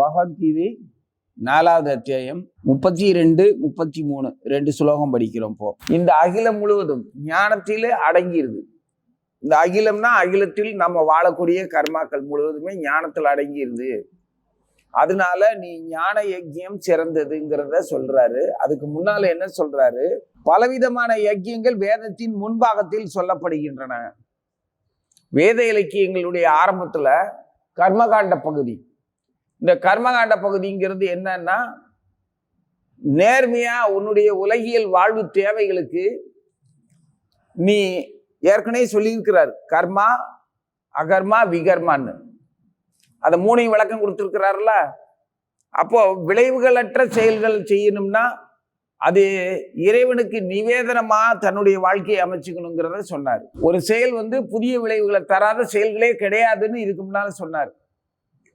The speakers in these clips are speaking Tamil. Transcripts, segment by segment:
பகவத்கீதை நாலாவது அத்தியாயம் முப்பத்தி ரெண்டு முப்பத்தி மூணு ரெண்டு ஸ்லோகம் படிக்கிறோம் இப்போ இந்த அகிலம் முழுவதும் ஞானத்திலே அடங்கியிருது. இந்த அகிலம்னா அகிலத்தில் நம்ம வாழக்கூடிய கர்மாக்கள் முழுவதுமே ஞானத்தில் அடங்கியிருது. அதனால நீ ஞான யஜ்யம் சிறந்ததுங்கிறத சொல்றாரு. அதுக்கு முன்னால என்ன சொல்றாரு? பலவிதமான யஜ்யங்கள் வேதத்தின் முன்பாகத்தில் சொல்லப்படுகின்றன. வேத இலக்கியங்களுடைய ஆரம்பத்துல கர்மகாண்ட பகுதி. இந்த கர்மகாண்ட பகுதிங்கிறது என்னன்னா நேர்மையா உன்னுடைய உலகியல் வாழ்வு தேவைகளுக்கு நீ ஏற்கனவே சொல்லியிருக்கிறார். கர்மா அகர்மா விகர்மான்னு. அதை மூணையும் விளக்கம் கொடுத்துருக்கிறார்ல. அப்போ விளைவுகளற்ற செயல்கள் செய்யணும்னா அது இறைவனுக்கு நிவேதனமா தன்னுடைய வாழ்க்கையை அமைச்சுக்கணுங்கிறத சொன்னார். ஒரு செயல் வந்து புதிய விளைவுகளை தராத செயல்களே கிடையாதுன்னு இதுக்கு முன்னால சொன்னார்.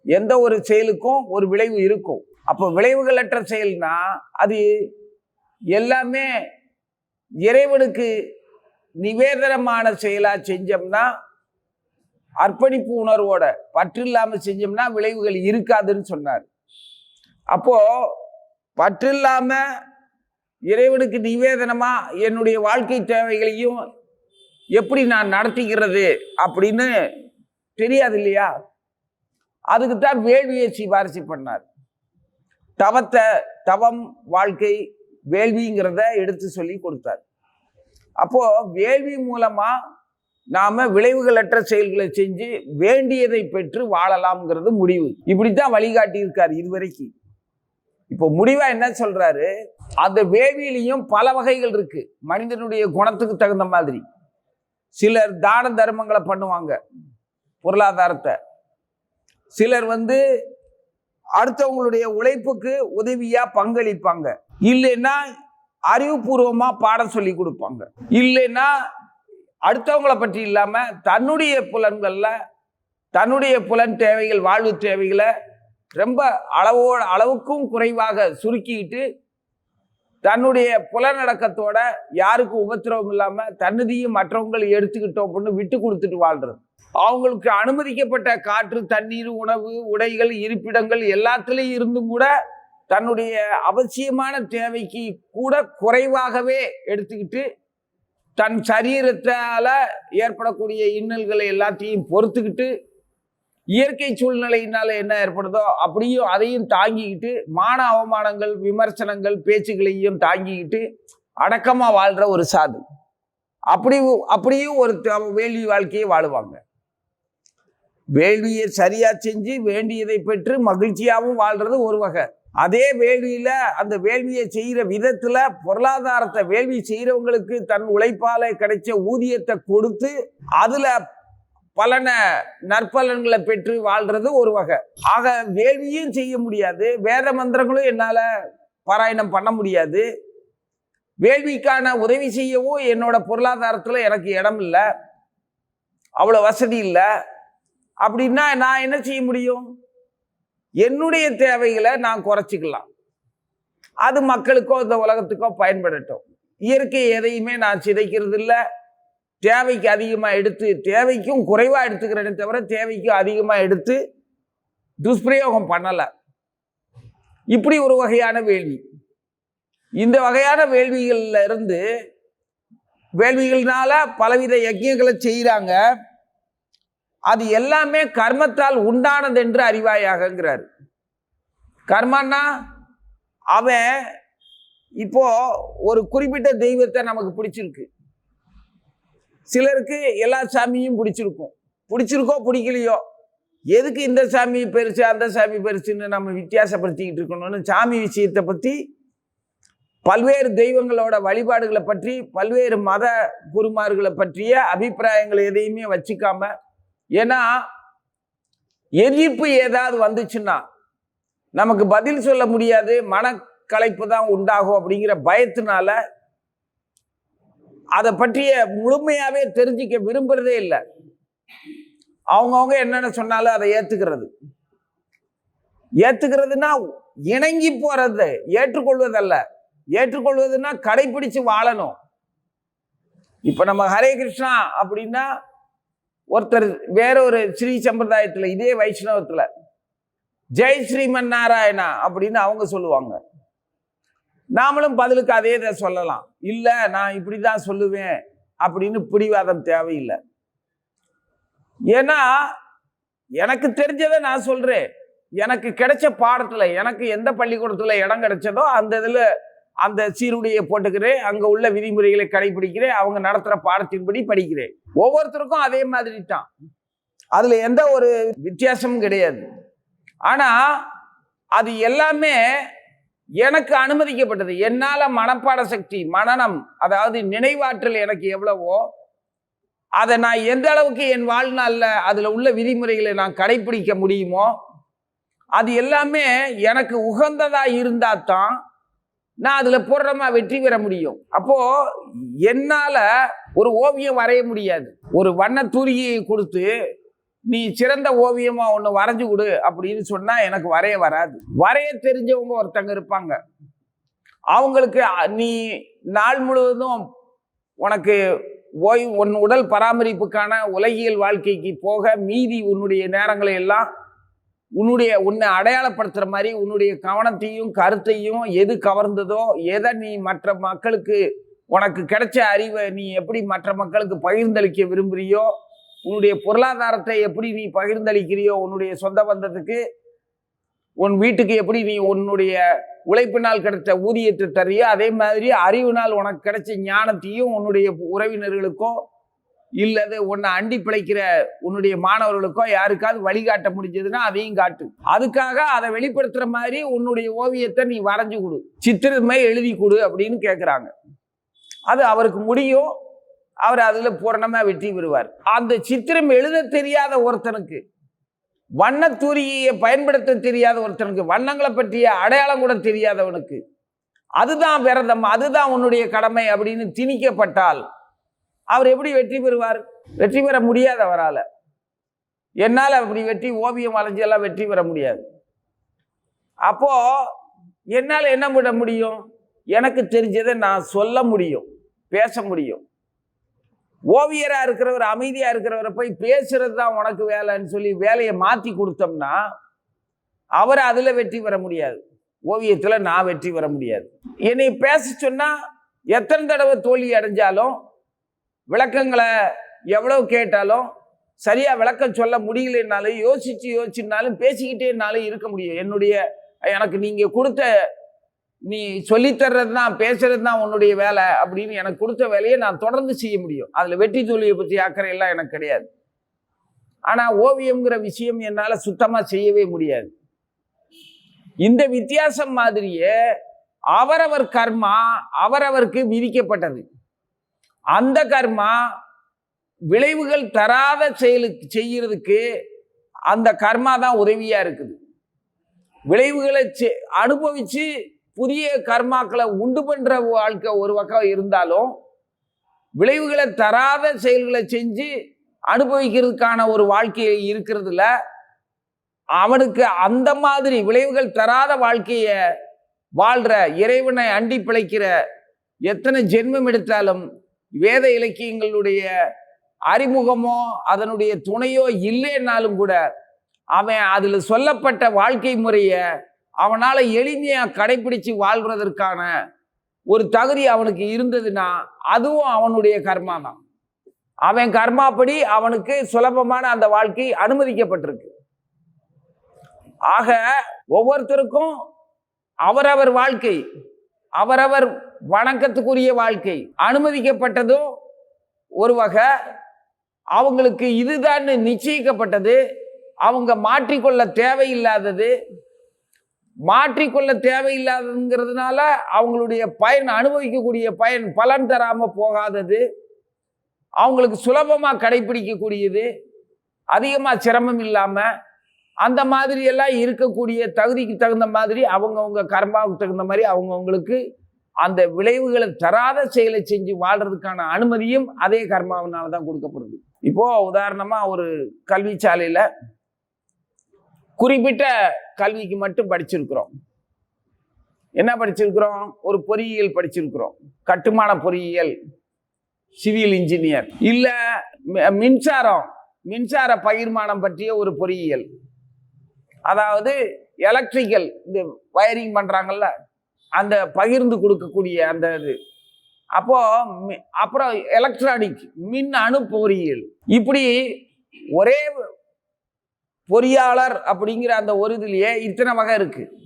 எந்த ஒரு செயலுக்கும் ஒரு விளைவு இருக்கும். அப்போ விளைவுகளற்ற செயல்னா அது எல்லாமே இறைவனுக்கு நிவேதனமான செயலாக செஞ்சோம்னா அர்ப்பணிப்பு உணர்வோட பற்று இல்லாமல் செஞ்சோம்னா விளைவுகள் இருக்காதுன்னு சொன்னார். அப்போ பற்று இல்லாமல் இறைவனுக்கு நிவேதனமாக என்னுடைய வாழ்க்கை தேவைகளையும் எப்படி நான் நடத்திக்கிறது அப்படின்னு தெரியாது இல்லையா? அதுக்கு தான் வேள்வியை சிபாரிசு பண்ணார். தவத்தை தவம் வாழ்க்கை வேள்விங்கிறத எடுத்து சொல்லி கொடுத்தார். அப்போ வேள்வி மூலமா நாம விளைவுகளற்ற செயல்களை செஞ்சு வேண்டியதை பெற்று வாழலாம்ங்கிறது முடிவு. இப்படித்தான் வழிகாட்டி இருக்கார் இதுவரைக்கும். இப்போ முடிவா என்ன சொல்றாரு? அந்த வேள்வியிலையும் பல வகைகள் இருக்கு. மனிதனுடைய குணத்துக்கு தகுந்த மாதிரி. சிலர் தான தர்மங்களை பண்ணுவாங்க. பொருளாதாரத்தை. சிலர் வந்து அடுத்தவங்களுடைய உழைப்புக்கு உதவியாக பங்களிப்பாங்க. இல்லைன்னா அறிவுபூர்வமாக பாடம் சொல்லி கொடுப்பாங்க. இல்லைன்னா அடுத்தவங்களை பற்றி இல்லாமல் தன்னுடைய புலன்களில் தன்னுடைய புலன் தேவைகள் வாழ்வு தேவைகளை ரொம்ப அளவோ அளவுக்கும் குறைவாக சுருக்கிக்கிட்டு தன்னுடைய புலநடக்கத்தோட யாருக்கும் உபத்திரவம் இல்லாமல் தன்னதியும் மற்றவங்களை எடுத்துக்கிட்டோம் அப்படின்னு விட்டு கொடுத்துட்டு வாழ்கிறது அவங்களுக்கு அனுமதிக்கப்பட்ட காற்று தண்ணீர் உணவு உடைகள் இருப்பிடங்கள் எல்லாத்துலேயும் இருந்தும் கூட தன்னுடைய அவசியமான தேவைக்கு கூட குறைவாகவே எடுத்துக்கிட்டு தன் சரீரத்தால் ஏற்படக்கூடிய இன்னல்களை எல்லாத்தையும் பொறுத்துக்கிட்டு இயற்கை சூழ்நிலையினால் என்ன ஏற்படுதோ அப்படியும் அதையும் தாங்கிக்கிட்டு மான அவமானங்கள் விமர்சனங்கள் பேச்சுகளையும் தாங்கிக்கிட்டு அடக்கமாக வாழ்கிற ஒரு சாது. அப்படி அப்படியும் ஒரு த- வேள்வி வாழ்க்கையை வாழுவாங்க. வேள்வியை சரியா செஞ்சு வேண்டியதை பெற்று மகிழ்ச்சியாகவும் வாழ்றது ஒரு வகை. அதே வேள்வியில் அந்த வேள்வியை செய்கிற விதத்தில் பொருளாதாரத்தை வேள்வி செய்கிறவங்களுக்கு தன் உழைப்பால் கிடைச்ச ஊதியத்தை கொடுத்து அதில் பலனை நற்பலன்களை பெற்று வாழ்றது ஒரு வகை. ஆக வேள்வியும் செய்ய முடியாது. வேத மந்திரங்களும் என்னால் பாராயணம் பண்ண முடியாது. வேள்விக்கான உதவி செய்யவும் என்னோட பொருளாதாரத்தில் எனக்கு இடம் இல்லை அவ்வளோ வசதி இல்லை. அப்படின்னா நான் என்ன செய்ய முடியும்? என்னுடைய தேவைகளை நான் குறைச்சிக்கலாம். அது மக்களுக்கோ இந்த உலகத்துக்கோ பயன்படட்டும். இயற்கை எதையுமே நான் சிதைக்கிறது இல்லை தேவைக்கு அதிகமாக எடுத்து தேவைக்கும் குறைவாக எடுத்துக்கிறேனே தவிர தேவைக்கும் அதிகமாக எடுத்து துஷ்பிரயோகம் பண்ணலை. இப்படி ஒரு வகையான வேள்வி. இந்த வகையான வேள்விகளில் இருந்து வேள்விகள்னால பலவித யஜ்யங்களை செய்கிறாங்க அது எல்லாமே கர்மத்தால் உண்டானது என்று அறிவாயாகங்கிறார். கர்மன்னா அவன் இப்போ ஒரு குறிப்பிட்ட தெய்வத்தை நமக்கு பிடிச்சிருக்கு. சிலருக்கு எல்லா சாமியும் பிடிச்சிருக்கும். பிடிச்சிருக்கோ பிடிக்கலையோ? எதுக்கு இந்த சாமி பெருசு அந்த சாமி பெருசுன்னு நம்ம வித்தியாசப்படுத்திக்கிட்டு இருக்கணும்னு சாமி விஷயத்தை பற்றி பல்வேறு தெய்வங்களோட வழிபாடுகளை பற்றி பல்வேறு மத குருமார்களை பற்றிய அபிப்பிராயங்கள் எதையுமே வச்சுக்காம ஏன்னா எதிர்ப்பு ஏதாவது வந்துச்சுன்னா நமக்கு பதில் சொல்ல முடியாது மனக்கலைப்பு தான் உண்டாகும் அப்படிங்கிற பயத்தினால அதை பற்றிய முழுமையாகவே தெரிஞ்சிக்க விரும்புறதே இல்லை. அவங்கவுங்க என்னென்ன சொன்னாலும் அதை ஏற்றுக்கிறது ஏற்றுக்கிறதுனா இணங்கி போகிறது ஏற்றுக்கொள்வதல்ல. ஏற்றுக்கொள்வதுன்னா கடைபிடிச்சு வாழணும். இப்போ நம்ம ஹரே கிருஷ்ணா அப்படின்னா ஒருத்தர் வேற ஒரு ஸ்ரீ சம்பிரதாயத்தில் இதே வைஷ்ணவத்தில் ஜெய் ஸ்ரீமன் நாராயணா அப்படின்னு அவங்க சொல்லுவாங்க. நாமளும் பதிலுக்கு அதே இதை சொல்லலாம். இல்லை நான் இப்படி தான் சொல்லுவேன் அப்படின்னு பிடிவாதம் தேவையில்லை. ஏன்னா எனக்கு தெரிஞ்சதை நான் சொல்கிறேன் எனக்கு கிடைச்ச பாடத்தில் எனக்கு எந்த பள்ளிக்கூடத்தில் இடம் கிடைச்சதோ அந்த இதில் அந்த சீருடையை போட்டுக்கிறேன் அங்கே உள்ள விதிமுறைகளை கடைபிடிக்கிறேன் அவங்க நடத்துகிற பாடத்தின்படி படிக்கிறேன். ஒவ்வொருத்தருக்கும் அதே மாதிரி தான் அதில் எந்த ஒரு வித்தியாசமும் கிடையாது. ஆனால் அது எல்லாமே எனக்கு அனுமதிக்கப்பட்டது. என்னால் மனப்பாட சக்தி மனநம் அதாவது நினைவாற்றல் எனக்கு எவ்வளவோ அதை நான் எந்த அளவுக்கு என் வாழ்நாளில் அதில் உள்ள விதிமுறைகளை நான் கடைபிடிக்க முடியுமோ அது எல்லாமே எனக்கு உகந்ததாக இருந்தால் தான் நான் அதில் பூர்ணமாக வெற்றி பெற முடியும். அப்போது என்னால் ஒரு ஓவியம் வரைய முடியாது. ஒரு வண்ண தூரிகையை கொடுத்து நீ சிறந்த ஓவியமாக ஒன்று வரைஞ்சு கொடு அப்படின்னு சொன்னால் எனக்கு வரைய வராது. வரைய தெரிஞ்சவங்க ஒருத்தங்க இருப்பாங்க. அவங்களுக்கு நீ நாள் முழுவதும் உனக்கு ஓய்வு உன் உடல் பராமரிப்புக்கான உலகியல் வாழ்க்கைக்கு போக மீதி உன்னுடைய நேரங்களை எல்லாம் உன்னுடைய உன்னை அடையாளப்படுத்துகிற மாதிரி உன்னுடைய கவனத்தையும் கருத்தையும் எது கவர்ந்ததோ எதை நீ மற்ற மக்களுக்கு உனக்கு கிடைச்ச அறிவை நீ எப்படி மற்ற மக்களுக்கு பகிர்ந்தளிக்க விரும்புகிறியோ உன்னுடைய பொருளாதாரத்தை எப்படி நீ பகிர்ந்தளிக்கிறியோ உன்னுடைய சொந்த பந்தத்துக்கு உன் வீட்டுக்கு எப்படி நீ உன்னுடைய உழைப்பினால் கிடைத்த ஊதியத்தை தரியோ அதே மாதிரி அறிவினால் உனக்கு கிடைச்ச ஞானத்தையும் உன்னுடைய உறவினர்களுக்கோ இல்லது உன்னை அண்டி பிழைக்கிற உன்னுடைய மாணவர்களுக்கோ யாருக்காவது வழிகாட்ட முடிஞ்சதுன்னா அதையும் காட்டு. அதுக்காக அதை வெளிப்படுத்துற மாதிரி உன்னுடைய ஓவியத்தை நீ வரைஞ்சு கொடு. சித்திரமே எழுதி கொடு அப்படின்னு கேட்குறாங்க அது அவருக்கு முடியும் அவர் அதில் பூரணமாக வெற்றி பெறுவார். அந்த சித்திரம் எழுத தெரியாத ஒருத்தனுக்கு வண்ணத்தூரியை பயன்படுத்த தெரியாத ஒருத்தனுக்கு வண்ணங்களை பற்றிய அடையாளம் கூட தெரியாதவனுக்கு அதுதான் விரதம் அதுதான் உன்னுடைய கடமை அப்படின்னு திணிக்கப்பட்டால் அவர் எப்படி வெற்றி பெறுவார்? வெற்றி பெற முடியாது அவரால். என்னால் அப்படி வெற்றி ஓவியம் வளைஞ்செல்லாம் வெற்றி பெற முடியாது. அப்போ என்னால் என்ன பண்ண முடியும்? எனக்கு தெரிஞ்சதை நான் சொல்ல முடியும் பேச முடியும். ஓவியராக இருக்கிறவர் அமைதியாக இருக்கிறவரை போய் பேசுறது தான் உனக்கு வேலைன்னு சொல்லி வேலையை மாற்றி கொடுத்தோம்னா அவர் அதில் வெற்றி பெற முடியாது. ஓவியத்தில் நான் வெற்றி பெற முடியாது. என்னை பேச சொன்னால் எத்தனை தடவை தோல்வி அடைஞ்சாலும் விளக்கங்களை எவ்வளோ கேட்டாலும் சரியாக விளக்கம் சொல்ல முடியலனாலும் யோசித்து யோசிச்சுனாலும் பேசிக்கிட்டேனாலும் இருக்க முடியும். என்னுடைய எனக்கு நீங்கள் கொடுத்த நீ சொல்லித்தர்றது தான் பேசுறது தான் உன்னுடைய வேலை அப்படின்னு எனக்கு கொடுத்த வேலையை நான் தொடர்ந்து செய்ய முடியும். அதில் வெற்றி தோல்வியை பற்றி அக்கறை எல்லாம் எனக்கு கிடையாது. ஆனால் ஓவியம்ங்கிற விஷயம் என்னால் சுத்தமாக செய்யவே முடியாது. இந்த வித்தியாசம் மாதிரியே அவரவர் கர்மா அவரவருக்கு விதிக்கப்பட்டது. அந்த கர்மா விளைவுகள் தராத செயலுக்கு செய்கிறதுக்கு அந்த கர்மா தான் உதவியாக இருக்குது. விளைவுகளை செ- புதிய கர்மாக்களை உண்டு பண்ணுற வாழ்க்கை ஒரு பக்கம் இருந்தாலும் விளைவுகளை தராத செயல்களை செஞ்சு அனுபவிக்கிறதுக்கான ஒரு வாழ்க்கையை இருக்கிறதுல அவனுக்கு அந்த மாதிரி விளைவுகள் தராத வாழ்க்கையை வாழ்கிற இறைவனை அண்டி பிழைக்கிற எத்தனை ஜென்மம் எடுத்தாலும் வேத இலக்கியங்களுடைய அறிமுகமோ அதனுடைய துணையோ இல்லைன்னாலும் கூட அவன் அதில் சொல்லப்பட்ட வாழ்க்கை முறையை அவனால் எளிமையாக கடைபிடிச்சு வாழ்கிறதற்கான ஒரு தகுதி அவனுக்கு இருந்ததுன்னா அதுவும் அவனுடைய கர்மா தான். அவன் கர்மாப்படி அவனுக்கு சுலபமான அந்த வாழ்க்கை அனுமதிக்கப்பட்டிருக்கு. ஆக ஒவ்வொருத்தருக்கும் அவரவர் வாழ்க்கை அவரவர் வணக்கத்துக்குரிய வாழ்க்கை. அனுமதிக்கப்பட்டதும் ஒரு வகை அவங்களுக்கு இதுதான் நிச்சயிக்கப்பட்டது. அவங்க மாற்றிக்கொள்ள தேவையில்லாதது. மாற்றிக்கொள்ள தேவையில்லாததுங்கிறதுனால அவங்களுடைய பயன் அனுபவிக்கக்கூடிய பயன் பலன் தராமல் போகாதது. அவங்களுக்கு சுலபமாக கடைபிடிக்கக்கூடியது. அதிகமாக சிரமம் இல்லாமல் அந்த மாதிரியெல்லாம் இருக்கக்கூடிய தகுதிக்கு தகுந்த மாதிரி அவங்கவுங்க கர்மாவுக்கு தகுந்த மாதிரி அவங்கவுங்களுக்கு அந்த விளைவுகளை தராத செயலை செஞ்சு வாழ்றதுக்கான அனுமதியும் அதே கர்மாவினால தான் கொடுக்கப்படுது. இப்போ உதாரணமா ஒரு கல்வி சாலையில குறிப்பிட்ட கல்விக்கு மட்டும் படிச்சிருக்கிறோம். என்ன படிச்சிருக்கிறோம்? ஒரு பொறியியல் படிச்சிருக்கிறோம். கட்டுமான பொறியியல் சிவில் இன்ஜினியர். இல்ல மி- மின்சாரம் மின்சார பகிர்மானம் பற்றிய ஒரு பொறியியல். அதாவது எலக்ட்ரிக்கல் இந்த வயரிங் பண்றாங்கல்ல. அந்த பகிர்ந்து கொடுக்கக்கூடிய அந்த இது. அப்போ மி- அப்புறம் எலக்ட்ரானிக் மின் அணு பொறியியல். இப்படி ஒரே பொறியாளர் அப்படிங்கிற அந்த ஒரு இதுலயே இத்தனை வகை இருக்கு.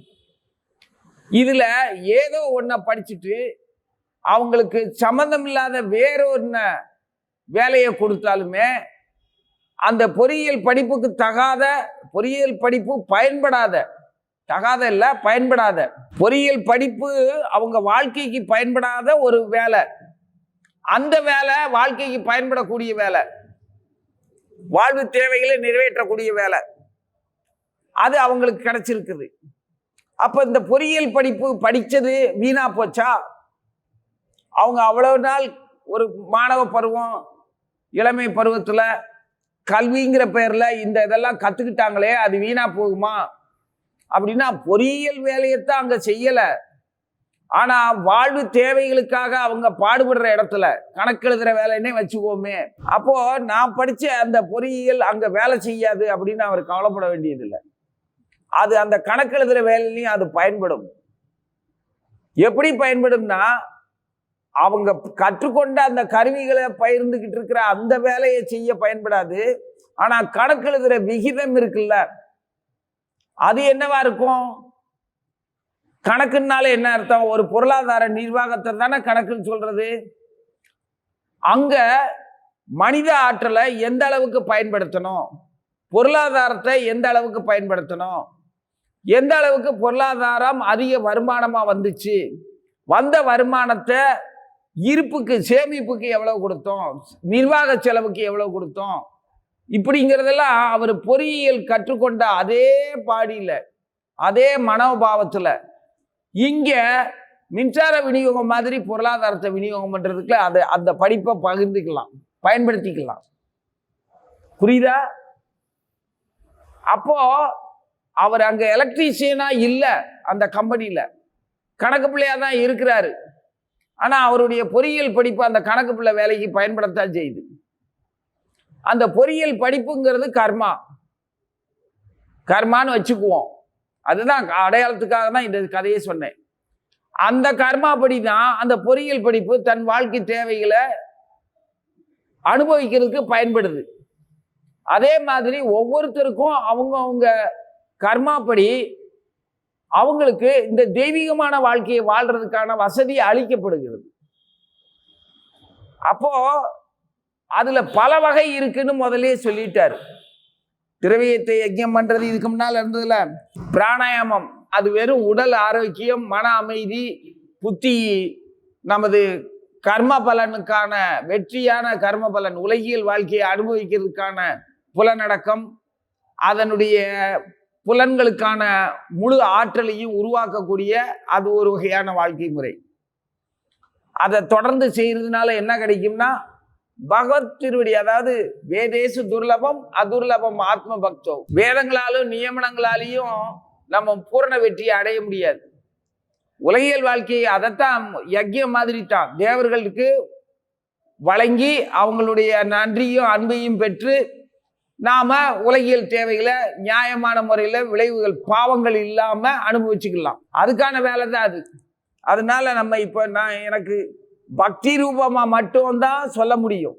இதுல ஏதோ ஒன்றை படிச்சுட்டு அவங்களுக்கு சம்மந்தம் இல்லாத வேற ஒன்ன வேலையை கொடுத்தாலுமே அந்த பொறியியல் படிப்புக்கு தகாத பொறியியல் படிப்பு பயன்படாத தகாத இல்லை பயன்படாத. பொறியியல் படிப்பு அவங்க வாழ்க்கைக்கு பயன்படாத ஒரு வேலை. அந்த வேலை வாழ்க்கைக்கு பயன்படக்கூடிய வேலை. வாழ்வு தேவைகளை நிறைவேற்றக்கூடிய வேலை. அது அவங்களுக்கு கிடைச்சிருக்குது. அப்போ இந்த பொறியியல் படிப்பு படித்தது வீணா போச்சா? அவங்க அவ்வளவு நாள் ஒரு மாணவ பருவம் இளமை பருவத்தில் கல்விங்கிற பெயரில் இந்த இதெல்லாம் கற்றுக்கிட்டாங்களே அது வீணாக போகுமா? அப்படின்னா பொறியியல் வேலையைத்தான் அங்கே செய்யலை. ஆனால் வாழ்வு தேவைகளுக்காக அவங்க பாடுபடுற இடத்துல கணக்கெழுதுற வேலைன்னே வச்சுக்கோமே. அப்போது நான் படித்த அந்த பொறியியல் அங்கே வேலை செய்யாது அப்படின்னு அவர் கவலைப்பட வேண்டியதில்லை. அது அந்த கணக்கெழுதுற வேலையிலையும் அது பயன்படும். எப்படி பயன்படும்னா அவங்க கற்றுக்கொண்ட அந்த கருவிகளை பகிர்ந்துக்கிட்டு இருக்கிற அந்த வேலையை செய்ய பயன்படாது. ஆனால் கணக்கு எழுதுகிற விகிதம் இருக்குல்ல. அது என்னவா இருக்கும்? கணக்குனால என்ன அர்த்தம்? ஒரு பொருளாதார நிர்வாகத்தை தானே கணக்குன்னு சொல்றது? அங்க மனித ஆற்றலை எந்த அளவுக்கு பயன்படுத்தணும்? பொருளாதாரத்தை எந்த அளவுக்கு பயன்படுத்தணும்? எந்த அளவுக்கு பொருளாதாரம் அதிக வருமானமா வந்துச்சு? வந்த வருமானத்தை இருப்புக்கு சேமிப்புக்கு எவ்வளவு கொடுத்தோம்? நிர்வாக செலவுக்கு எவ்வளவு கொடுத்தோம்? இப்படிங்கிறதெல்லாம் அவர் பொறியியல் கற்றுக்கொண்ட அதே பாடியில் அதே மனோபாவத்தில். இங்கே மின்சார விநியோகம் மாதிரி பொருளாதாரத்தை விநியோகம் பண்ணுறதுக்குள்ள அதை அந்த படிப்பை பகிர்ந்துக்கலாம் பயன்படுத்திக்கலாம். புரியுதா? அப்போ அவர் அங்கே எலக்ட்ரீஷியனா இல்லை அந்த கம்பெனியில் கணக்கு பிள்ளையாக தான் இருக்கிறாரு. ஆனால் அவருடைய பொறியியல் படிப்பு அந்த கணக்கு பிள்ளை வேலைக்கு பயன்படத்தான் செய்யுது. அந்த பொறியியல் படிப்புங்கிறது கர்மா. கர்மான்னு வச்சுக்குவோம். அதுதான் அடையாளத்துக்காக தான் இந்த கதையை சொன்னேன். அந்த கர்மா படி தான் அந்த பொறியியல் படிப்பு தன் வாழ்க்கை தேவைகளை அனுபவிக்கிறதுக்கு பயன்படுது. அதே மாதிரி ஒவ்வொருத்தருக்கும் அவங்க அவங்க கர்மாப்படி அவங்களுக்கு இந்த தெய்வீகமான வாழ்க்கையை வாழ்றதுக்கான வசதி அளிக்கப்படுகிறது. அப்போ அதில் பல வகை இருக்குன்னு முதலே சொல்லிட்டார். திரவியத்தை யஜ்யம் பண்ணுறது இதுக்கு முன்னால் இருந்ததுல. பிராணாயாமம் அது வெறும் உடல் ஆரோக்கியம் மன அமைதி புத்தி நமது கர்ம பலனுக்கான வெற்றியான கர்ம பலன் உலகியல் வாழ்க்கையை அனுபவிக்கிறதுக்கான புலனடக்கம் அதனுடைய புலன்களுக்கான முழு ஆற்றலையும் உருவாக்கக்கூடிய அது ஒரு வகையான வாழ்க்கை முறை. அதை தொடர்ந்து செய்கிறதுனால என்ன கிடைக்கும்னா பகவத் திருவடி அதாவது வேதேசு துர்லபம் அதுர்லபம் ஆத்ம பக்தோ வேதங்களாலும் நியமனங்களாலையும் நம்ம பூரண வெற்றியை அடைய முடியாது. உலகியல் வாழ்க்கையை அதைத்தான் யஜ்யம் மாதிரி தான். தேவர்களுக்கு வழங்கி அவங்களுடைய நன்றியும் அன்பையும் பெற்று நாம் உலகியல் தேவைகளை நியாயமான முறையில் விளைவுகள் பாவங்கள் இல்லாமல் அனுபவிச்சுக்கலாம். அதுக்கான வேலை தான் அது. அதனால நம்ம இப்போ நான் எனக்கு பக்தி ரூபமாக மட்டும்தான் சொல்ல முடியும்.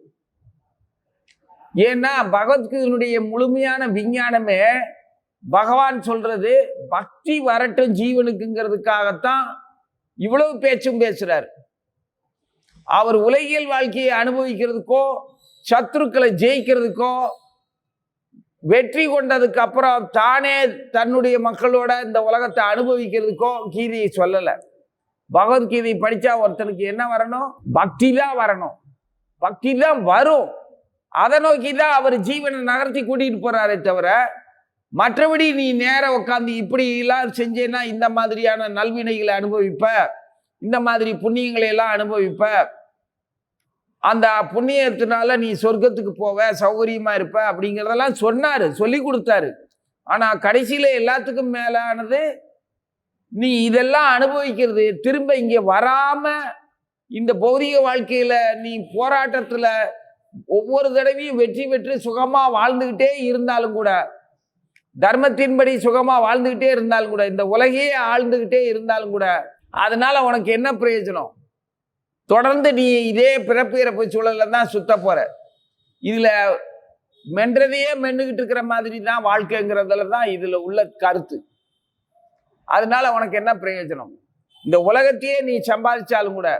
ஏன்னா பகவத்கீதனுடைய முழுமையான விஞ்ஞானமே பகவான் சொல்றது பக்தி வரட்டும் ஜீவனுக்குங்கிறதுக்காகத்தான் இவ்வளவு பேச்சும் பேசுறார். அவர் உலகியல் வாழ்க்கையை அனுபவிக்கிறதுக்கோ சத்துருக்களை ஜெயிக்கிறதுக்கோ வெற்றி கொண்டதுக்கு அப்புறம் தானே தன்னுடைய மக்களோட இந்த உலகத்தை அனுபவிக்கிறதுக்கோ கீதையை சொல்லலை. பகவத்கீதை படித்தா ஒருத்தனுக்கு என்ன வரணும்? பக்தி தான் வரணும். பக்தி தான் வரும். அதை நோக்கி தான் அவர் ஜீவனை நகர்த்தி கூட்டிட்டு போறாரே தவிர மற்றபடி நீ நேரம் உட்காந்து இப்படி எல்லாம் செஞ்சேன்னா இந்த மாதிரியான நல்வினைகளை அனுபவிப்ப இந்த மாதிரி புண்ணியங்களை எல்லாம் அனுபவிப்ப. அந்த புண்ணியத்தினால நீ சொர்க்கத்துக்கு போவ சௌகரியமா இருப்ப அப்படிங்கிறதெல்லாம் சொன்னாரு சொல்லி கொடுத்தாரு. ஆனா கடைசியில எல்லாத்துக்கும் மேலானது நீ இதெல்லாம் அனுபவிக்கிறது திரும்ப இங்கே வராமல் இந்த பௌதிக வாழ்க்கையில் நீ போராட்டத்தில் ஒவ்வொரு தடவையும் வெற்றி பெற்று சுகமாக வாழ்ந்துக்கிட்டே இருந்தாலும் கூட தர்மத்தின்படி சுகமாக வாழ்ந்துக்கிட்டே இருந்தாலும் கூட இந்த உலகையே ஆழ்ந்துக்கிட்டே இருந்தாலும் கூட அதனால் உனக்கு என்ன பிரயோஜனம்? தொடர்ந்து நீ இதே பிறப்பு இறப்பு சூழல்ல தான் சுத்த போகிற இதில் மென்றதையே மென்னுக்கிட்டு இருக்கிற மாதிரி தான் வாழ்க்கைங்கிறதுல தான் இதில் உள்ள கருத்து. அதனால உனக்கு என்ன பிரயோஜனம்? இந்த உலகத்தையே நீ சம்பாதிச்சாலும் கூட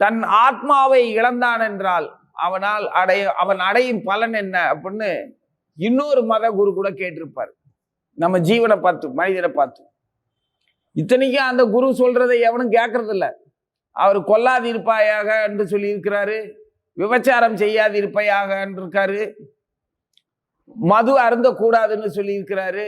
தன் ஆத்மாவை இழந்தான் என்றால் அவனால் அடைய அவன் அடையும் பலன் என்ன அப்படின்னு இன்னொரு மத குரு கூட கேட்டிருப்பார். நம்ம ஜீவனை பார்த்து மனிதனை பார்த்து. இத்தனைக்கும் அந்த குரு சொல்றதை எவனும் கேட்கறதில்ல. அவர் கொல்லாது இருப்பாயாக என்று சொல்லி இருக்கிறாரு விபச்சாரம் செய்யாது இருப்பையாக இருக்காரு. மது அருந்தக்கூடாதுன்னு சொல்லி இருக்கிறாரு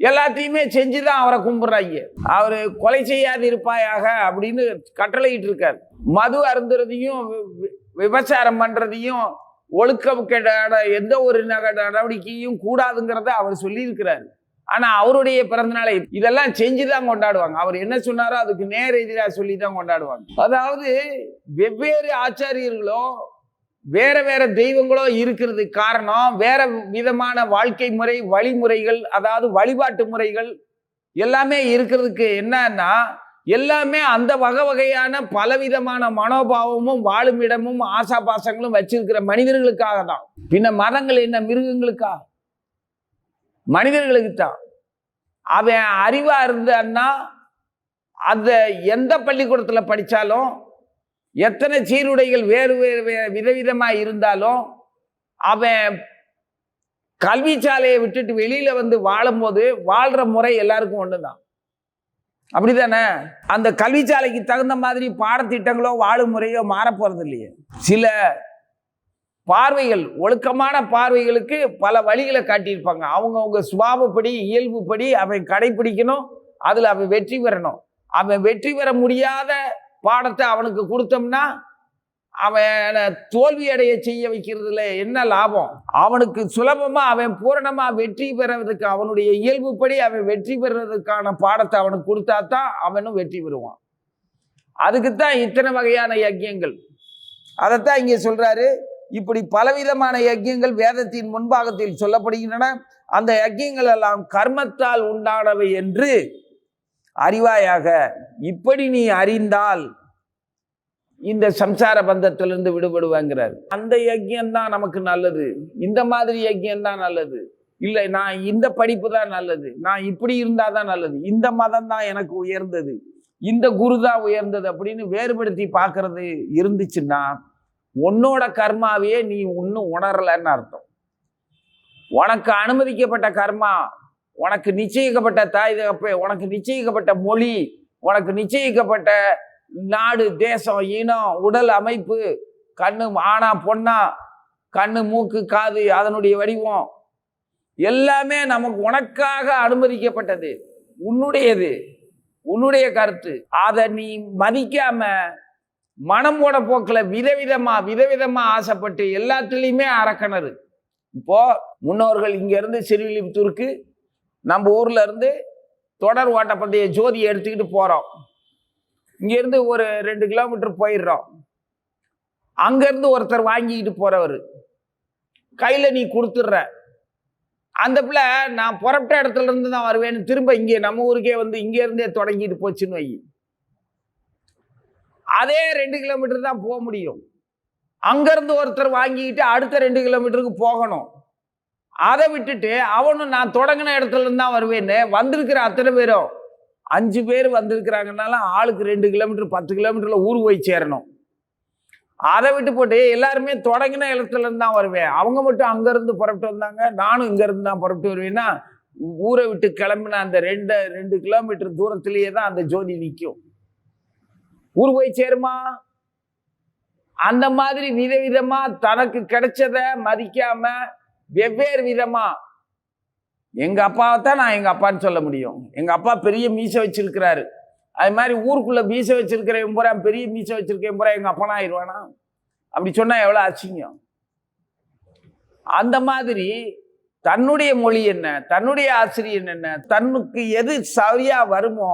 எல்லாத்தையுமே செஞ்சு தான் அவரை கும்பிட்றாங்க. அவர் கொலை செய்யாது இருப்பாயாக அப்படின்னு கட்டளையிட்டு இருக்கார் மது அருந்துறதையும் வி- விபச்சாரம் பண்ணுறதையும் ஒழுக்கம் கெட எந்த ஒரு நடவடிக்கையும் கூடாதுங்கிறத அவர் சொல்லியிருக்கிறார். ஆனால் அவருடைய பிறந்தநாளை இதெல்லாம் செஞ்சு தான் கொண்டாடுவாங்க. அவர் என்ன சொன்னாரோ அதுக்கு நேர் எதிராக சொல்லி தான் கொண்டாடுவாங்க. அதாவது வெவ்வேறு ஆச்சாரியர்களும் வேற வேற தெய்வங்களோ இருக்கிறது காரணம் வேற விதமான வாழ்க்கை முறை வழிமுறைகள் அதாவது வழிபாட்டு முறைகள் எல்லாமே இருக்கிறதுக்கு என்னன்னா எல்லாமே அந்த வகை வகையான பலவிதமான மனோபாவமும் வாழும் இடமும் ஆசா பாசங்களும் வச்சிருக்கிற மனிதர்களுக்காக தான். பின்ன மதங்கள் என்ன? மிருகங்களுக்கா? மனிதர்களுக்கு தான். அவன் அறிவா இருந்தான்னா அந்த எந்த பள்ளிக்கூடத்துல படிச்சாலும் எத்தனை சீருடைகள் வேறு வேறு விதவிதமாக இருந்தாலும் அவன் கல்வி சாலையை விட்டுட்டு வெளியில் வந்து வாழும்போது வாழ்கிற முறை எல்லாருக்கும் ஒன்று தான் அப்படி தானே அந்த கல்வி சாலைக்கு தகுந்த மாதிரி பாடத்திட்டங்களோ வாழும் முறையோ மாறப் இல்லையே சில பார்வைகள் ஒழுக்கமான பார்வைகளுக்கு பல வழிகளை காட்டியிருப்பாங்க. அவங்கவுங்க சுபாவப்படி இயல்புப்படி அவன் கடைபிடிக்கணும் அதில் அவன் வெற்றி பெறணும். அவன் வெற்றி பெற முடியாத பாடத்தை அவனுக்கு கொடுத்தோம்னா அவனை தோல்வி அடைய செய்ய வைக்கிறதுல என்ன லாபம்? அவனுக்கு சுலபமாக அவன் பூரணமாக வெற்றி பெறதுக்கு அவனுடைய இயல்புப்படி அவன் வெற்றி பெறுறதுக்கான பாடத்தை அவனுக்கு கொடுத்தா தான் அவனும் வெற்றி பெறுவான். அதுக்குத்தான் இத்தனை வகையான யஜ்யங்கள். அதைத்தான் இங்கே சொல்கிறாரு இப்படி பலவிதமான யஜ்யங்கள் வேதத்தின் முன்பாகத்தில் சொல்லப்படுகின்றன. அந்த யஜ்யங்கள் எல்லாம் கர்மத்தால் உண்டானவை என்று அறிவாயாக இப்படி நீ அறிந்தால் இந்த சம்சார பந்தத்திலிருந்து விடுபடுவாங்கிறார். அந்த யஜ்யம் தான் நமக்கு நல்லது. இந்த மாதிரி யஜ்யம் தான் நல்லது. இல்லை நான் இந்த படிப்பு தான் நல்லது. நான் இப்படி இருந்தால் தான் நல்லது. இந்த மதம் தான் எனக்கு உயர்ந்தது. இந்த குரு தான் உயர்ந்தது அப்படின்னு வேறுபடுத்தி பார்க்கறது இருந்துச்சுன்னா உன்னோட கர்மாவையே நீ இன்னும் உணரலைன்னு அர்த்தம். உனக்கு அனுமதிக்கப்பட்ட கர்மா உனக்கு நிச்சயிக்கப்பட்ட தாய் தகப்பே உனக்கு நிச்சயிக்கப்பட்ட மொழி உனக்கு நிச்சயிக்கப்பட்ட நாடு தேசம் இனம் உடல் அமைப்பு கண்ணு ஆனா பொண்ணா கண்ணு மூக்கு காது அதனுடைய வடிவம் எல்லாமே நமக்கு உனக்காக அனுமதிக்கப்பட்டது. உன்னுடையது. உன்னுடைய கருத்து. அதை நீ மதிக்காம மனமோட போக்கில் விதவிதமா விதவிதமா ஆசைப்பட்டு எல்லாத்துலேயுமே அறக்கணரு இப்போ முன்னோர்கள் இங்கேருந்து இருந்து நம்ம ஊர்ல இருந்து தொடர் ஓட்டப்பந்தய ஜோதி எடுத்துக்கிட்டு போறோம். இங்கேருந்து ஒரு ரெண்டு கிலோமீட்டர் போயிடுறோம். அங்கேருந்து ஒருத்தர் வாங்கிக்கிட்டு போறவர். கையில் நீ கொடுத்துட்ற. அந்த பிள்ளை நான் புறப்பட்ட இடத்துல இருந்து தான் வருவேன்னு திரும்ப இங்கே நம்ம ஊருக்கே வந்து இங்கேருந்தே தொடங்கிட்டு போச்சுன்னு வை. அதே ரெண்டு கிலோமீட்டர் தான் போக முடியும். அங்கேருந்து ஒருத்தர் வாங்கிக்கிட்டு அடுத்த ரெண்டு கிலோமீட்டருக்கு போகணும். அதை விட்டுட்டு அவனும் நான் தொடங்கின இடத்துல இருந்து தான் வருவேன்னு வந்திருக்கிற அத்தனை பேரும். அஞ்சு பேர் வந்திருக்கிறாங்கனாலும் ஆளுக்கு ரெண்டு கிலோமீட்டர் பத்து கிலோமீட்டரில் ஊர் போய் சேரணும். அதை விட்டு போட்டு எல்லாருமே தொடங்கின இடத்துல இருந்து தான் வருவேன். அவங்க மட்டும் அங்கேருந்து புறப்பட்டு வந்தாங்க நானும் இங்கேருந்து தான் புறப்பட்டு வருவேன்னா ஊரை விட்டு கிளம்பின அந்த ரெண்டு ரெண்டு கிலோமீட்டர் தூரத்திலேயே தான் அந்த ஜோதி நிற்கும் ஊர் போய் சேருமா? அந்த மாதிரி விதவிதமாக தனக்கு கிடைச்சதை மதிக்காமல் வெவ்வேறு விதமா. எங்க அப்பாவை தான் நான் எங்க அப்பான்னு சொல்ல முடியும். எங்க அப்பா பெரிய மீசை வச்சிருக்கிறாரு. அது மாதிரி ஊருக்குள்ள மீசை வச்சிருக்கிற பூரா பெரிய மீசை வச்சிருக்கேன் பூரா எங்க அப்பனா ஆயிடுவானா? அப்படி சொன்னா எவ்வளவு அசிங்கம். அந்த மாதிரி தன்னுடைய மொழி என்ன தன்னுடைய ஆசிரியன் என்ன தன்னுக்கு எது சரியா வருமோ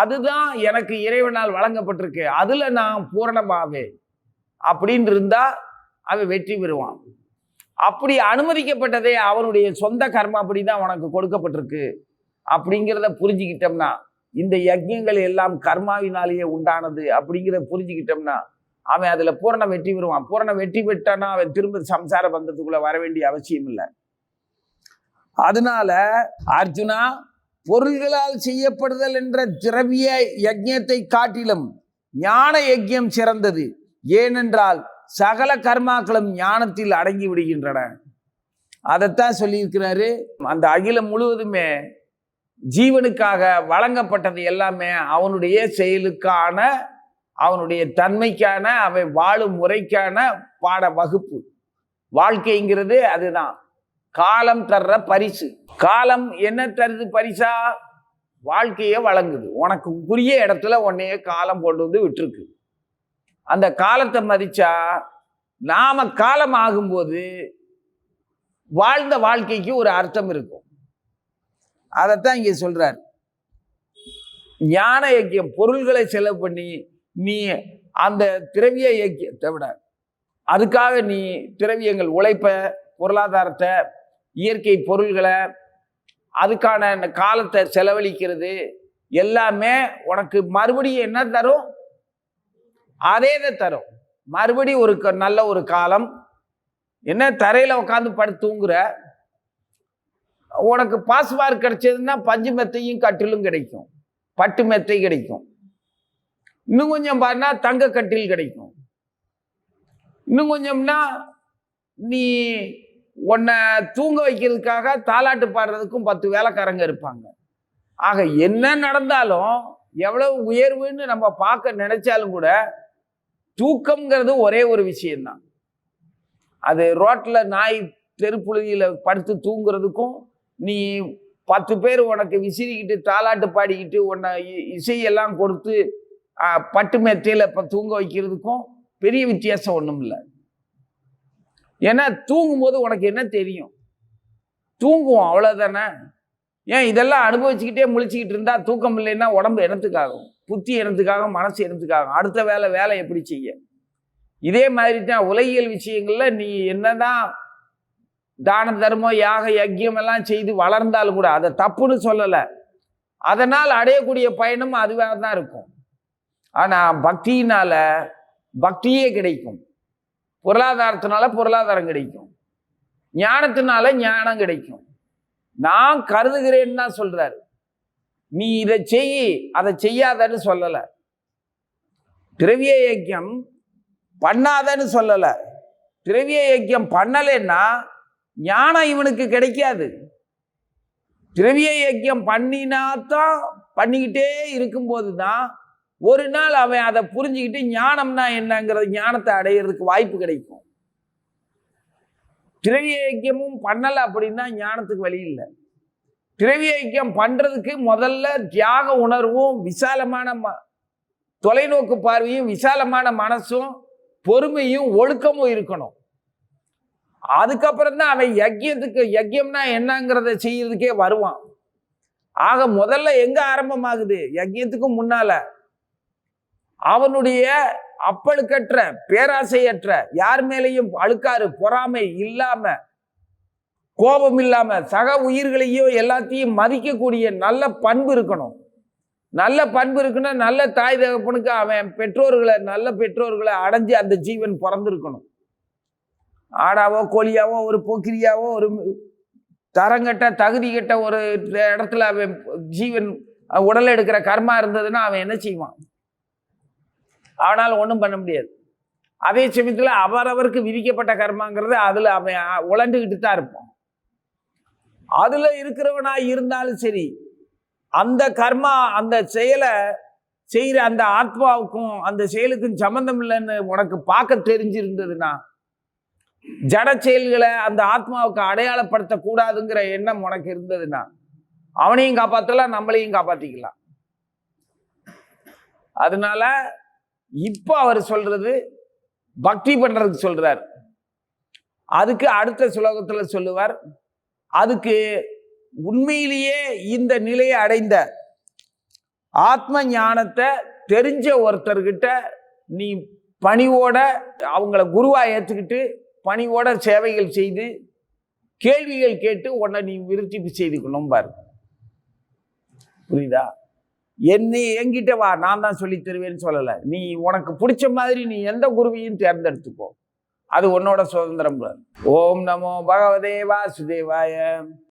அதுதான் எனக்கு இறைவனால் வழங்கப்பட்டிருக்கு. அதுல நான் பூரணமாவே அப்படின்னு இருந்தா அவன் வெற்றி பெறுவான். அப்படி அனுமதிக்கப்பட்டதே அவனுடைய சொந்த கர்மாப்படி தான் உனக்கு கொடுக்கப்பட்டிருக்கு. அப்படிங்கிறத புரிஞ்சுக்கிட்டோம்னா இந்த யஜ்யங்கள் எல்லாம் கர்மாவினாலேயே உண்டானது அப்படிங்கிறத புரிஞ்சுக்கிட்டோம்னா அவன் அதில் பூரண வெற்றி பெறுவான். பூரண வெற்றி பெற்றானா அவன் திரும்ப சம்சார பந்தத்துக்குள்ள வர வேண்டிய அவசியம் இல்லை. அதனால அர்ஜுனா பொருள்களால் செய்யப்படுதல் என்ற திரவிய யஜ்யத்தை காட்டிலும் ஞான யஜ்யம் சிறந்தது. ஏனென்றால் சகல கர்மாக்களும் ஞானத்தில் அடங்கி விடுகின்றன. அதைத்தான் சொல்லியிருக்கிறாரு. அந்த அகிலம் முழுவதுமே ஜீவனுக்காக வழங்கப்பட்டது எல்லாமே அவனுடைய செயலுக்கான அவனுடைய தன்மைக்கான அவன் வாழும் முறைக்கான பாட வகுப்பு. வாழ்க்கைங்கிறது அதுதான். காலம் தர்ற பரிசு. காலம் என்ன தருது பரிசா? வாழ்க்கையை வழங்குது. உனக்கு உரிய இடத்துல உன்னைய காலம் கொண்டு வந்து விட்டுருக்கு. அந்த காலத்தை மதிச்சா நாம காலம் ஆகும்போது வாழ்ந்த வாழ்க்கைக்கு ஒரு அர்த்தம் இருக்கும். அதைத்தான் இங்கே சொல்றார். ஞான இயக்கியம் பொருள்களை செலவு பண்ணி நீ அந்த திரவிய இயக்கியத்தை விட அதுக்காக நீ திரவியங்கள் உழைப்ப பொருளாதாரத்தை இயற்கை பொருள்களை அதுக்கான காலத்தை செலவழிக்கிறது எல்லாமே உனக்கு மறுபடியும் என்ன தரும்? அதே தான் தரும். மறுபடி ஒரு க- நல்ல ஒரு காலம். என்ன தரையில் உட்காந்து படுத்து தூங்குற. உனக்கு பாஸ் மார்க் கிடைச்சதுன்னா பஞ்சு மெத்தையும் கட்டிலும் கிடைக்கும். பட்டு மெத்தை கிடைக்கும். இன்னும் கொஞ்சம் பாருனா தங்க கட்டில் கிடைக்கும். இன்னும் கொஞ்சம்னா நீ உன்னை தூங்க வைக்கிறதுக்காக தாலாட்டு பாடுறதுக்கும் பத்து வேலைக்காரங்க இருப்பாங்க. ஆக என்ன நடந்தாலும் எவ்வளவு உயர்வுன்னு நம்ம பார்க்க நினைச்சாலும் கூட தூக்கம்ங்கிறது ஒரே ஒரு விஷயம்தான். அது ரோட்டில் நாய் தெருப்புழுதியில் படுத்து தூங்குறதுக்கும் நீ பத்து பேர் உனக்கு விசிறிக்கிட்டு தாலாட்டு பாடிக்கிட்டு உன்னை இ- இசையெல்லாம் கொடுத்து பட்டு மெத்தையில் இப்போ தூங்க வைக்கிறதுக்கும் பெரிய வித்தியாசம் ஒன்றும் இல்லை ஏன்னா தூங்கும்போது உனக்கு என்ன தெரியும்? தூங்குவோம் அவ்வளோதானே ஏன் இதெல்லாம் அனுபவிச்சுக்கிட்டே முழிச்சுக்கிட்டு இருந்தால் தூக்கம் இல்லைன்னா உடம்பு எனத்துக்காகும் புத்தி இனத்துக்காக மனசு இனத்துக்காக அடுத்த வேலை வேலை எப்படி செய்ய? இதே மாதிரி தான் உலகியல் விஷயங்களில் நீ என்னதான் தான தர்மம் யாக யக்கியம் எல்லாம் செய்து வளர்ந்தாலும் கூட அதை தப்புன்னு சொல்லலை. அதனால் அடையக்கூடிய பயணம் அதுவாக தான் இருக்கும். ஆனால் பக்தியினால் பக்தியே கிடைக்கும். பொருளாதாரத்தினால பொருளாதாரம் கிடைக்கும். ஞானத்தினால ஞானம் கிடைக்கும். நான் கருதுகிறேன்னு தான் சொல்கிறாரு நீ இதை செய் அதை செய்யாதன்னு சொல்லலை. திரவிய இயக்கியம் பண்ணாதன்னு சொல்லலை. திரவிய இயக்கியம் பண்ணலைன்னா ஞானம் இவனுக்கு கிடைக்காது. திரவிய இயக்கியம் பண்ணினாத்தான் பண்ணிக்கிட்டே இருக்கும்போது தான் ஒரு நாள் அவன் அதை புரிஞ்சுக்கிட்டு ஞானம்னா என்னங்கிறது ஞானத்தை அடையிறதுக்கு வாய்ப்பு கிடைக்கும். திரவிய இயக்கியமும் பண்ணலை அப்படின்னா ஞானத்துக்கு வழி இல்லை. திரவி ஐக்கியம் பண்ணுறதுக்கு முதல்ல தியாக உணர்வும் விசாலமான ம தொலைநோக்கு பார்வையும் விசாலமான மனசும் பொறுமையும் ஒழுக்கமும் இருக்கணும். அதுக்கப்புறம் தான் அவன் யஜ்யத்துக்கு யஜ்யம்னா என்னங்கிறத செய்யறதுக்கே வருவான். ஆக முதல்ல எங்கே ஆரம்பமாகுது? யஜ்யத்துக்கு முன்னால். அவனுடைய அப்பழுக்கற்ற பேராசையற்ற யார் மேலேயும் அழுக்காறு பொறாமை இல்லாமல் கோபம் இல்லாமல் சக உயிர்களையும் எல்லாத்தையும் மதிக்கக்கூடிய நல்ல பண்பு இருக்கணும். நல்ல பண்பு இருக்குன்னா நல்ல தாய் தகப்பனுக்கு அவன் பெற்றோர்களை நல்ல பெற்றோர்களை அடைஞ்சு அந்த ஜீவன் பிறந்திருக்கணும். ஆடாவோ கோழியாவோ ஒரு போக்கிரியாவோ ஒரு தரங்கட்ட தகுதி கெட்ட ஒரு இடத்துல அவன் ஜீவன் உடல் எடுக்கிற கர்மா இருந்ததுன்னா அவன் என்ன செய்வான்? அவனால் ஒன்றும் பண்ண முடியாது. அதே சமயத்தில் அவரவருக்கு விதிக்கப்பட்ட கர்மாங்கிறது அதில் அவன் உழண்டுக்கிட்டு தான் இருப்பான். அதில் இருக்கிறவனா இருந்தாலும் சரி அந்த கர்மா அந்த செயலை செய்கிற அந்த ஆத்மாவுக்கும் அந்த செயலுக்கும் சம்மந்தம் இல்லைன்னு உனக்கு பார்க்க தெரிஞ்சிருந்ததுன்னா ஜட செயல்களை அந்த ஆத்மாவுக்கு அடையாளப்படுத்தக்கூடாதுங்கிற எண்ணம் உனக்கு இருந்ததுன்னா அவனையும் காப்பாற்றலாம் நம்மளையும் காப்பாற்றிக்கலாம் அதனால இப்போ அவர் சொல்றது பக்தி பண்றதுக்கு சொல்றார். அதுக்கு அடுத்த சுலோகத்தில் சொல்லுவார் அதுக்கு உண்மையிலேயே இந்த நிலையை அடைந்த ஆத்ம ஞானத்தை தெரிஞ்ச ஒருத்தர்கிட்ட நீ பணிவோட அவங்கள குருவாக ஏற்றுக்கிட்டு பணிவோட சேவைகள் செய்து கேள்விகள் கேட்டு உன்னை நீ விருத்தி செய்துக்கணும் பாரு. புரியுதா? என்னை என்கிட்ட வா நான் தான் சொல்லி தருவேன்னு சொல்லலை. நீ உனக்கு பிடிச்ச மாதிரி நீ எந்த குருவையும் தேர்ந்தெடுத்துக்கோ. அது உன்னோட சுதந்திரம். ஓம் நமோ பகவதே வாசுதேவாய.